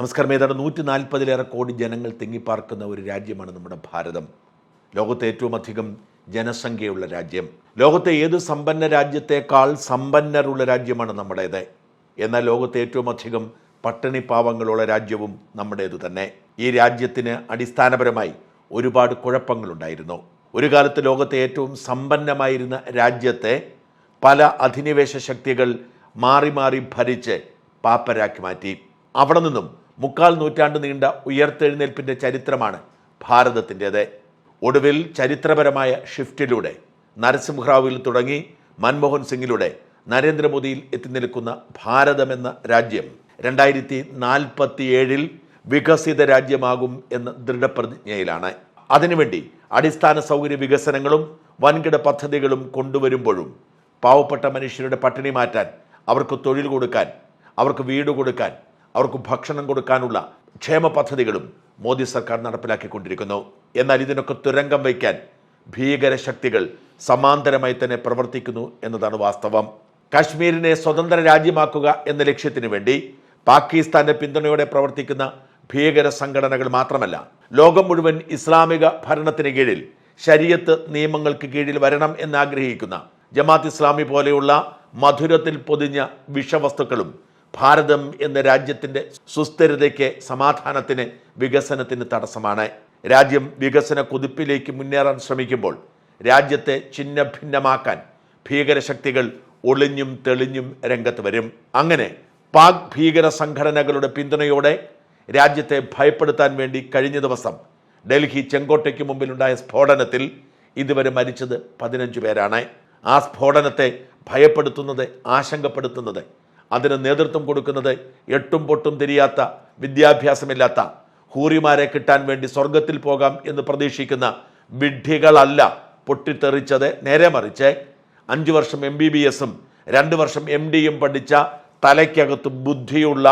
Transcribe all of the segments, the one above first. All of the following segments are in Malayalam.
നമസ്കാരം. ഏതാണ്ട് നൂറ്റി നാൽപ്പതിലേറെ കോടി ജനങ്ങൾ തിങ്ങിപ്പാർക്കുന്ന ഒരു രാജ്യമാണ് നമ്മുടെ ഭാരതം. ലോകത്തെ ഏറ്റവും അധികം ജനസംഖ്യയുള്ള രാജ്യം. ലോകത്തെ ഏത് സമ്പന്ന രാജ്യത്തേക്കാൾ സമ്പന്നരുള്ള രാജ്യമാണ് നമ്മുടേത്? എന്നാൽ ലോകത്തെ ഏറ്റവും അധികം പട്ടിണി പാവങ്ങളുള്ള രാജ്യവും നമ്മുടേത് തന്നെ. ഈ രാജ്യത്തിന് അടിസ്ഥാനപരമായി ഒരുപാട് കുഴപ്പങ്ങളുണ്ടായിരുന്നു. ഒരു കാലത്ത് ലോകത്തെ ഏറ്റവും സമ്പന്നമായിരുന്ന രാജ്യത്തെ പല അധിനിവേശ ശക്തികൾ മാറി മാറി ഭരിച്ച് പാപ്പരാക്കി മാറ്റി. അവിടെ നിന്നും മുക്കാൽ നൂറ്റാണ്ട് നീണ്ട ഉയർത്തെഴുന്നേൽപ്പിന്റെ ചരിത്രമാണ് ഭാരതത്തിന്റേത്. ഒടുവിൽ ചരിത്രപരമായ ഷിഫ്റ്റിലൂടെ നരസിംഹറാവുവിൽ തുടങ്ങി മൻമോഹൻ സിംഗിലൂടെ നരേന്ദ്രമോദിയിൽ എത്തി നിൽക്കുന്ന ഭാരതമെന്ന രാജ്യം രണ്ടായിരത്തി നാൽപ്പത്തി ഏഴിൽ വികസിത രാജ്യമാകും എന്ന ദൃഢപ്രതിജ്ഞയിലാണ്. അതിനുവേണ്ടി അടിസ്ഥാന സൗകര്യ വികസനങ്ങളും വൻകിട പദ്ധതികളും കൊണ്ടുവരുമ്പോഴും പാവപ്പെട്ട മനുഷ്യരുടെ പട്ടിണി മാറ്റാൻ അവർക്ക് തൊഴിൽ കൊടുക്കാൻ അവർക്ക് വീട് കൊടുക്കാൻ അവർക്ക് ഭക്ഷണം കൊടുക്കാനുള്ള ക്ഷേമ പദ്ധതികളും മോദി സർക്കാർ നടപ്പിലാക്കിക്കൊണ്ടിരിക്കുന്നു. എന്നാൽ ഇതിനൊക്കെ തുരങ്കം വയ്ക്കാൻ ഭീകര ശക്തികൾ സമാന്തരമായി തന്നെ പ്രവർത്തിക്കുന്നു എന്നതാണ് വാസ്തവം. കാശ്മീരിനെ സ്വതന്ത്ര രാജ്യമാക്കുക എന്ന ലക്ഷ്യത്തിനു വേണ്ടി പാകിസ്ഥാന്റെ പിന്തുണയോടെ പ്രവർത്തിക്കുന്ന ഭീകര സംഘടനകൾ മാത്രമല്ല ലോകം മുഴുവൻ ഇസ്ലാമിക ഭരണത്തിന് കീഴിൽ ശരീയത്ത് നിയമങ്ങൾക്ക് കീഴിൽ വരണം എന്നാഗ്രഹിക്കുന്ന ജമാത്ത് ഇസ്ലാമി പോലെയുള്ള മധുരത്തിൽ പൊതിഞ്ഞ വിഷവസ്തുക്കളും ഭാരതം എന്ന രാജ്യത്തിന്റെ സുസ്ഥിരതയ്ക്ക് സമാധാനത്തിന് വികസനത്തിന് തടസ്സമാണ്. രാജ്യം വികസന കുതിപ്പിലേക്ക് മുന്നേറാൻ ശ്രമിക്കുമ്പോൾ രാജ്യത്തെ ചിഹ്ന ഭിന്നമാക്കാൻ ഭീകരശക്തികൾ ഒളിഞ്ഞും തെളിഞ്ഞും രംഗത്ത് വരും. അങ്ങനെ പാക് ഭീകര സംഘടനകളുടെ പിന്തുണയോടെ രാജ്യത്തെ ഭയപ്പെടുത്താൻ വേണ്ടി കഴിഞ്ഞ ദിവസം ഡൽഹി ചെങ്കോട്ടയ്ക്ക് മുമ്പിലുണ്ടായ സ്ഫോടനത്തിൽ ഇതുവരെ മരിച്ചത് പതിനഞ്ച് പേരാണ്. ആ സ്ഫോടനത്തെ ഭയപ്പെടുത്തുന്നത് ആശങ്കപ്പെടുത്തുന്നത് അതിന് നേതൃത്വം കൊടുക്കുന്നത് എട്ടും പൊട്ടും തിരിയാത്ത വിദ്യാഭ്യാസമില്ലാത്ത ഹൂറിമാരെ കിട്ടാൻ വേണ്ടി സ്വർഗത്തിൽ പോകാം എന്ന് പ്രതീക്ഷിക്കുന്ന വിഡ്ഢികളല്ല പൊട്ടിത്തെറിച്ചത്. നേരെ മറിച്ച് അഞ്ച് വർഷം എം ബി ബി എസും രണ്ട് വർഷം എം ഡിയും പഠിച്ച തലയ്ക്കകത്ത് ബുദ്ധിയുള്ള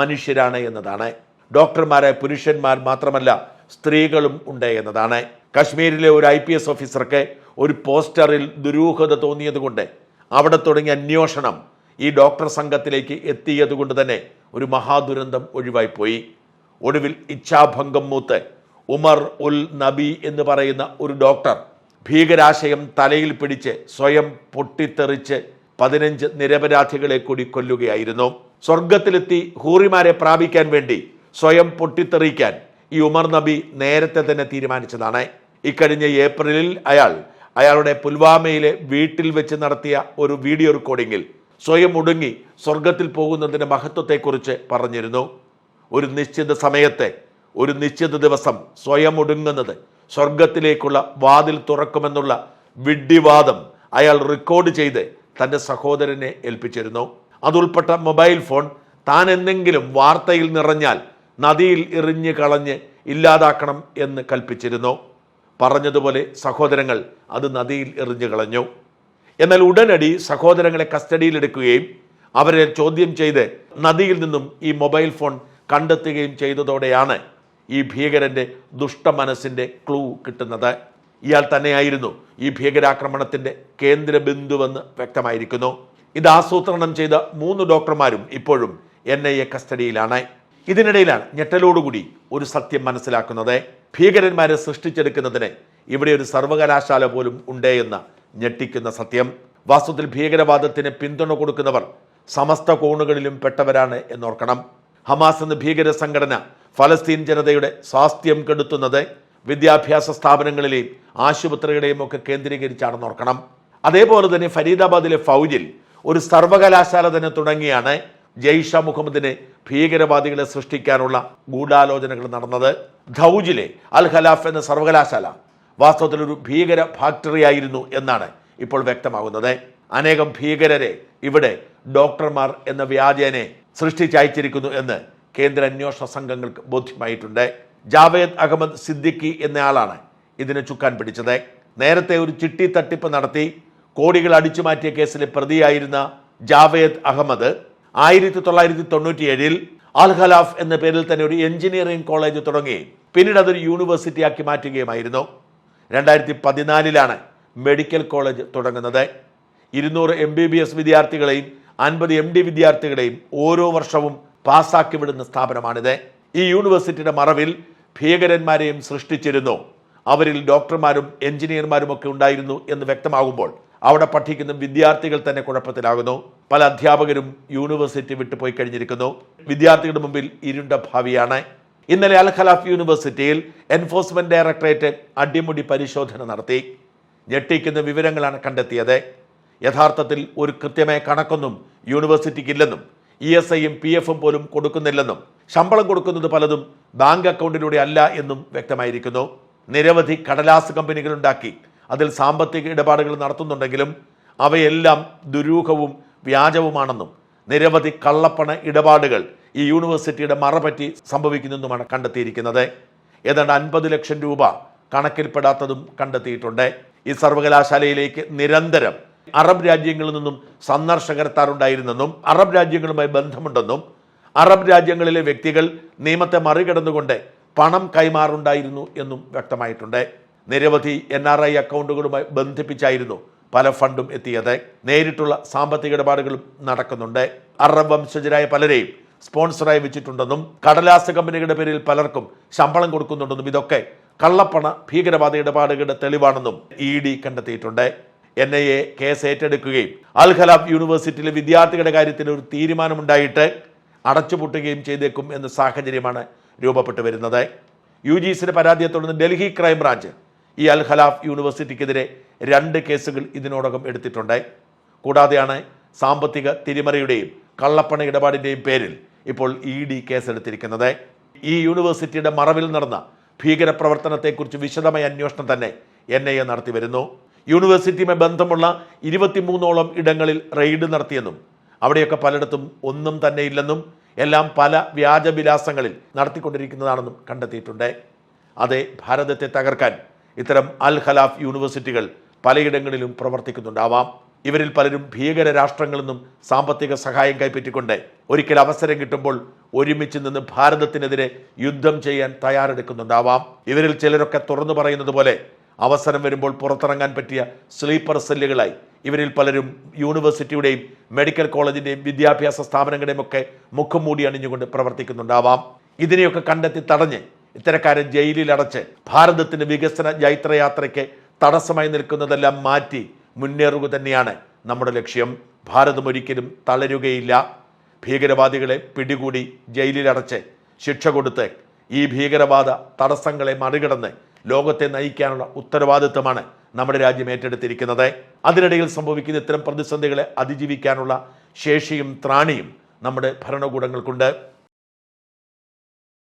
മനുഷ്യരാണ് എന്നതാണ്. ഡോക്ടർമാരെ പുരുഷന്മാർ മാത്രമല്ല സ്ത്രീകളും ഉണ്ട് എന്നതാണ്. കശ്മീരിലെ ഒരു ഐ പി എസ് ഓഫീസർക്ക് ഒരു പോസ്റ്ററിൽ ദുരൂഹത തോന്നിയതുകൊണ്ട് അവിടെ തുടങ്ങിയ അന്വേഷണം ഈ ഡോക്ടർ സംഘത്തിലേക്ക് എത്തിയതുകൊണ്ട് തന്നെ ഒരു മഹാദുരന്തം ഒഴിവായിപ്പോയി. ഒടുവിൽ ഇച്ഛാഭംഗം മൂത്ത് ഉമർ ഉൽ നബി എന്ന് പറയുന്ന ഒരു ഡോക്ടർ ഭീകരാശയം തലയിൽ പിടിച്ച് സ്വയം പൊട്ടിത്തെറിച്ച് പതിനഞ്ച് നിരപരാധികളെ കൂടി കൊല്ലുകയായിരുന്നു. സ്വർഗത്തിലെത്തി ഹൂറിമാരെ പ്രാപിക്കാൻ വേണ്ടി സ്വയം പൊട്ടിത്തെറിക്കാൻ ഈ ഉമർ നബി നേരത്തെ തന്നെ തീരുമാനിച്ചതാണ്. ഇക്കഴിഞ്ഞ ഏപ്രിലിൽ അയാൾ അയാളുടെ പുൽവാമയിലെ വീട്ടിൽ വെച്ച് നടത്തിയ ഒരു വീഡിയോ റെക്കോർഡിങ്ങിൽ സ്വയം ഒടുങ്ങി സ്വർഗത്തിൽ പോകുന്നതിന്റെ മഹത്വത്തെക്കുറിച്ച് പറഞ്ഞിരുന്നു. ഒരു നിശ്ചിത സമയത്തെ ഒരു നിശ്ചിത ദിവസം സ്വയം ഒടുങ്ങുന്നത് സ്വർഗത്തിലേക്കുള്ള വാതിൽ തുറക്കുമെന്നുള്ള വിഡ്ഢിവാദം അയാൾ റെക്കോർഡ് ചെയ്ത് തന്റെ സഹോദരനെ ഏൽപ്പിച്ചിരുന്നു. അതുൾപ്പെട്ട മൊബൈൽ ഫോൺ താൻ എന്തെങ്കിലും വാർത്തയിൽ നിറഞ്ഞാൽ നദിയിൽ എറിഞ്ഞ് കളഞ്ഞ് ഇല്ലാതാക്കണം എന്ന് കൽപ്പിച്ചിരുന്നു. പറഞ്ഞതുപോലെ സഹോദരങ്ങൾ അത് നദിയിൽ എറിഞ്ഞു കളഞ്ഞു. എന്നാൽ ഉടനടി സഹോദരങ്ങളെ കസ്റ്റഡിയിലെടുക്കുകയും അവരെ ചോദ്യം ചെയ്ത് നദിയിൽ നിന്നും ഈ മൊബൈൽ ഫോൺ കണ്ടെത്തുകയും ചെയ്തതോടെയാണ് ഈ ഭീകരന്റെ ദുഷ്ടമനസ്സിന്റെ ക്ലൂ കിട്ടുന്നത്. ഇയാൾ തന്നെയായിരുന്നു ഈ ഭീകരാക്രമണത്തിന്റെ കേന്ദ്ര ബിന്ദുവെന്ന് വ്യക്തമായിരിക്കുന്നു. ഇത് ആസൂത്രണം ചെയ്ത മൂന്ന് ഡോക്ടർമാരും ഇപ്പോഴും എൻ ഐ എ കസ്റ്റഡിയിലാണ്. ഇതിനിടയിലാണ് ഞെട്ടലോടുകൂടി ഒരു സത്യം മനസ്സിലാക്കുന്നത്. ഭീകരന്മാരെ സൃഷ്ടിച്ചെടുക്കുന്നതിന് ഇവിടെ ഒരു സർവകലാശാല പോലും ഉണ്ട് എന്ന ഞെട്ടിക്കുന്ന സത്യം. വാസ്തുവിൽ ഭീകരവാദത്തിന് പിന്തുണ കൊടുക്കുന്നവർ സമസ്ത കോണുകളിലും പെട്ടവരാണ് എന്നോർക്കണം. ഹമാസ് എന്ന ഭീകര സംഘടന ഫലസ്തീൻ ജനതയുടെ സ്വാസ്ഥ്യം കെടുത്തുന്നത് വിദ്യാഭ്യാസ സ്ഥാപനങ്ങളിലെയും ആശുപത്രികളെയും ഒക്കെ കേന്ദ്രീകരിച്ചാണെന്ന് ഓർക്കണം. അതേപോലെ തന്നെ ഫരീദാബാദിലെ ഫൗജിൽ ഒരു സർവകലാശാല തന്നെ തുടങ്ങിയാണ് ജയ്ഷ മുഹമ്മദിനെ ഭീകരവാദികളെ സൃഷ്ടിക്കാനുള്ള ഗൂഢാലോചനകൾ നടന്നത്. ധൗജിലെ അൽ ഖലാഫ് എന്ന സർവകലാശാല വാസ്തവത്തിൽ ഒരു ഭീകര ഫാക്ടറി ആയിരുന്നു എന്നാണ് ഇപ്പോൾ വ്യക്തമാകുന്നത്. അനേകം ഭീകരരെ ഇവിടെ ഡോക്ടർമാർ എന്ന വ്യാജേനെ സൃഷ്ടിച്ചയച്ചിരിക്കുന്നു എന്ന് കേന്ദ്ര അന്വേഷണ സംഘങ്ങൾക്ക് ബോധ്യമായിട്ടുണ്ട്. ജാവേദ് അഹമ്മദ് സിദ്ദിഖി എന്നയാളാണ് ഇതിനെ ചുക്കാൻ പിടിച്ചത്. നേരത്തെ ഒരു ചിട്ടി തട്ടിപ്പ് നടത്തി കോടികൾ അടിച്ചു മാറ്റിയ കേസിലെ പ്രതിയായിരുന്ന ജാവേദ് അഹമ്മദ് ആയിരത്തി തൊള്ളായിരത്തി തൊണ്ണൂറ്റിയേഴിൽ അൽ ഖലാഫ് എന്ന പേരിൽ തന്നെ ഒരു എഞ്ചിനീയറിംഗ് കോളേജ് തുടങ്ങി. പിന്നീട് അതൊരു യൂണിവേഴ്സിറ്റി ആക്കി മാറ്റുകയുമായിരുന്നു. രണ്ടായിരത്തി പതിനാലിലാണ് മെഡിക്കൽ കോളേജ് തുടങ്ങുന്നത്. ഇരുന്നൂറ് എം ബി ബി എസ് വിദ്യാർത്ഥികളെയും അൻപത് എം ഡി വിദ്യാർത്ഥികളെയും ഓരോ വർഷവും പാസ്സാക്കി വിടുന്ന സ്ഥാപനമാണിത്. ഈ യൂണിവേഴ്സിറ്റിയുടെ മറവിൽ ഭീകരന്മാരെയും സൃഷ്ടിച്ചിരുന്നു. അവരിൽ ഡോക്ടർമാരും എഞ്ചിനീയർമാരും ഒക്കെ ഉണ്ടായിരുന്നു എന്ന് വ്യക്തമാകുമ്പോൾ അവിടെ പഠിക്കുന്ന വിദ്യാർത്ഥികൾ തന്നെ കുഴപ്പത്തിലാകുന്നു. പല അധ്യാപകരും യൂണിവേഴ്സിറ്റി വിട്ടുപോയി കഴിഞ്ഞിരിക്കുന്നു. വിദ്യാർത്ഥികളുടെ മുമ്പിൽ ഇരുണ്ട ഭാവിയാണ്. ഇന്നലെ അൽ ഖലാഫ് യൂണിവേഴ്സിറ്റിയിൽ എൻഫോഴ്സ്മെന്റ് ഡയറക്ടറേറ്റ് അടിമുടി പരിശോധന നടത്തി. ഞെട്ടിക്കുന്ന വിവരങ്ങളാണ് കണ്ടെത്തിയത്. യഥാർത്ഥത്തിൽ ഒരു കൃത്യമായ കണക്കൊന്നും യൂണിവേഴ്സിറ്റിക്കില്ലെന്നും ഇ എസ് ഐയും പി എഫും പോലും കൊടുക്കുന്നില്ലെന്നും ശമ്പളം കൊടുക്കുന്നത് പലതും ബാങ്ക് അക്കൗണ്ടിലൂടെ അല്ല എന്നും വ്യക്തമായിരിക്കുന്നു. നിരവധി കടലാസ് കമ്പനികൾ ഉണ്ടാക്കി. അതിൽ സാമ്പത്തിക ഇടപാടുകൾ നടത്തുന്നുണ്ടെങ്കിലും അവയെല്ലാം ദുരൂഹവും വ്യാജവുമാണെന്നും നിരവധി കള്ളപ്പണ ഇടപാടുകൾ ഈ യൂണിവേഴ്സിറ്റിയുടെ മറപറ്റി സംഭവിക്കുന്നതുമാണ് കണ്ടെത്തിയിരിക്കുന്നത്. ഏതാണ്ട് അൻപത് ലക്ഷം രൂപ കണക്കിൽപ്പെടാത്തതും കണ്ടെത്തിയിട്ടുണ്ട്. ഈ സർവകലാശാലയിലേക്ക് നിരന്തരം അറബ് രാജ്യങ്ങളിൽ നിന്നും സന്ദർശകർ എത്താറുണ്ടായിരുന്നെന്നും അറബ് രാജ്യങ്ങളുമായി ബന്ധമുണ്ടെന്നും അറബ് രാജ്യങ്ങളിലെ വ്യക്തികൾ നിയമത്തെ മറികടന്നുകൊണ്ട് പണം കൈമാറുണ്ടായിരുന്നു എന്നും വ്യക്തമായിട്ടുണ്ട്. നിരവധി എൻ ആർ ഐ അക്കൗണ്ടുകളുമായി ബന്ധിപ്പിച്ചായിരുന്നു പല ഫണ്ടും എത്തിയത്. നേരിട്ടുള്ള സാമ്പത്തിക ഇടപാടുകളും നടക്കുന്നുണ്ട്. അറബ് വംശജരായ പലരെയും സ്പോൺസറായി വെച്ചിട്ടുണ്ടെന്നും കടലാസ് കമ്പനികളുടെ പേരിൽ പലർക്കും ശമ്പളം കൊടുക്കുന്നുണ്ടെന്നും ഇതൊക്കെ കള്ളപ്പണ ഭീകരവാദ ഇടപാടുകളുടെ തെളിവാണെന്നും ഇ ഡി കണ്ടെത്തിയിട്ടുണ്ട്. എൻ ഐ എ കേസ് ഏറ്റെടുക്കുകയും അൽഖലാബ് യൂണിവേഴ്സിറ്റിയിലെ വിദ്യാർത്ഥികളുടെ കാര്യത്തിൽ ഒരു തീരുമാനമുണ്ടായിട്ട് അടച്ചുപൂട്ടുകയും ചെയ്തേക്കും എന്ന സാഹചര്യമാണ് രൂപപ്പെട്ടു വരുന്നത്. യു ജി സിയുടെ പരാതിയെ തുടർന്ന് ഡൽഹി ക്രൈംബ്രാഞ്ച് ഈ അൽ ഖലാഫ് യൂണിവേഴ്സിറ്റിക്കെതിരെ രണ്ട് കേസുകൾ ഇതിനോടകം എടുത്തിട്ടുണ്ട്. കൂടാതെയാണ് സാമ്പത്തിക തിരിമറിയുടെയും കള്ളപ്പണ ഇടപാടിന്റെയും പേരിൽ ഇപ്പോൾ ഇ ഡി കേസെടുത്തിരിക്കുന്നത്. ഈ യൂണിവേഴ്സിറ്റിയുടെ മറവിൽ നടന്ന ഭീകരപ്രവർത്തനത്തെക്കുറിച്ച് വിശദമായ അന്വേഷണം തന്നെ എൻ ഐ എ നടത്തി വരുന്നു യൂണിവേഴ്സിറ്റിയുമായി ബന്ധമുള്ള ഇരുപത്തിമൂന്നോളം ഇടങ്ങളിൽ റെയ്ഡ് നടത്തിയെന്നും അവിടെയൊക്കെ പലയിടത്തും ഒന്നും തന്നെ ഇല്ലെന്നും എല്ലാം പല വ്യാജവിലാസങ്ങളിൽ നടത്തിക്കൊണ്ടിരിക്കുന്നതാണെന്നും കണ്ടെത്തിയിട്ടുണ്ട്. അതെ ഭാരതത്തെ തകർക്കാൻ ഇത്തരം അൽ ഖലാഫ് യൂണിവേഴ്സിറ്റികൾ പലയിടങ്ങളിലും പ്രവർത്തിക്കുന്നുണ്ടാവാം. ഇവരിൽ പലരും ഭീകര രാഷ്ട്രങ്ങളിൽ നിന്നും സാമ്പത്തിക സഹായം കൈപ്പറ്റിക്കൊണ്ട് ഒരിക്കൽ അവസരം കിട്ടുമ്പോൾ ഒരുമിച്ച് നിന്ന് ഭാരതത്തിനെതിരെ യുദ്ധം ചെയ്യാൻ തയ്യാറെടുക്കുന്നുണ്ടാവാം. ഇവരിൽ ചിലരൊക്കെ തുറന്നു പറയുന്നത് പോലെ അവസരം വരുമ്പോൾ പുറത്തിറങ്ങാൻ പറ്റിയ സ്ലീപ്പർ സെല്ലുകളായി ഇവരിൽ പലരും യൂണിവേഴ്സിറ്റിയുടെയും മെഡിക്കൽ കോളേജിന്റെയും വിദ്യാഭ്യാസ സ്ഥാപനങ്ങളുടെയും ഒക്കെ മുഖം മൂടി അണിഞ്ഞുകൊണ്ട് പ്രവർത്തിക്കുന്നുണ്ടാവാം. ഇതിനെയൊക്കെ കണ്ടെത്തി തടഞ്ഞ് ഇത്തരക്കാരെ ജയിലിൽ അടച്ച് ഭാരതത്തിന്റെ വികസന ജൈത്രയാത്രയ്ക്ക് തടസ്സമായി നിൽക്കുന്നതെല്ലാം മാറ്റി മുന്നേറുക തന്നെയാണ് നമ്മുടെ ലക്ഷ്യം. ഭാരതം ഒരിക്കലും തളരുകയില്ല. ഭീകരവാദികളെ പിടികൂടി ജയിലിലടച്ച് ശിക്ഷ കൊടുത്ത് ഈ ഭീകരവാദ തടസ്സങ്ങളെ മറികടന്ന് ലോകത്തെ നയിക്കാനുള്ള ഉത്തരവാദിത്വമാണ് നമ്മുടെ രാജ്യം ഏറ്റെടുത്തിരിക്കുന്നത്. അതിനിടയിൽ സംഭവിക്കുന്ന ഇത്തരം പ്രതിസന്ധികളെ അതിജീവിക്കാനുള്ള ശേഷിയും ത്രാണിയും നമ്മുടെ ഭരണകൂടങ്ങൾക്കുണ്ട്.